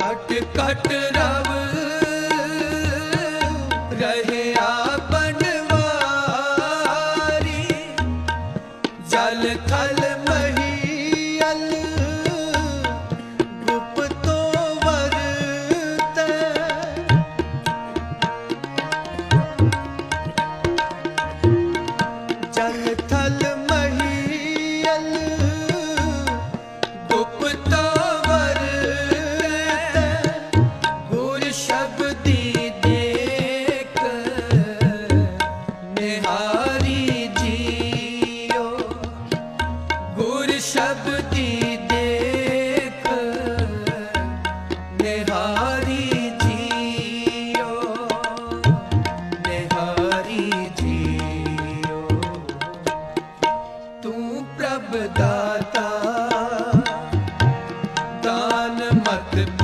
ਕਟ ਕਟ ਰਵ ਰਹਿਆ ਬਨਵਾਰੀ ਜਲ ਥਲ ਮਹੀਲ ਗੁਪਤੋ ਵਰਤੈ। ਜਲ ਰੱਬ ਦੇਖ, ਨਿਹਾਰੀ ਜੀਓ। ਗੁਰ ਸ਼ਬਦੀ ਦੇਖ, ਨਿਹਾਰੀ ਜੀਓ। ਨਿਹਾਰੀ ਜੀਓ। ਤੂੰ ਪ੍ਰਭ ਦਾਨ ਮਤ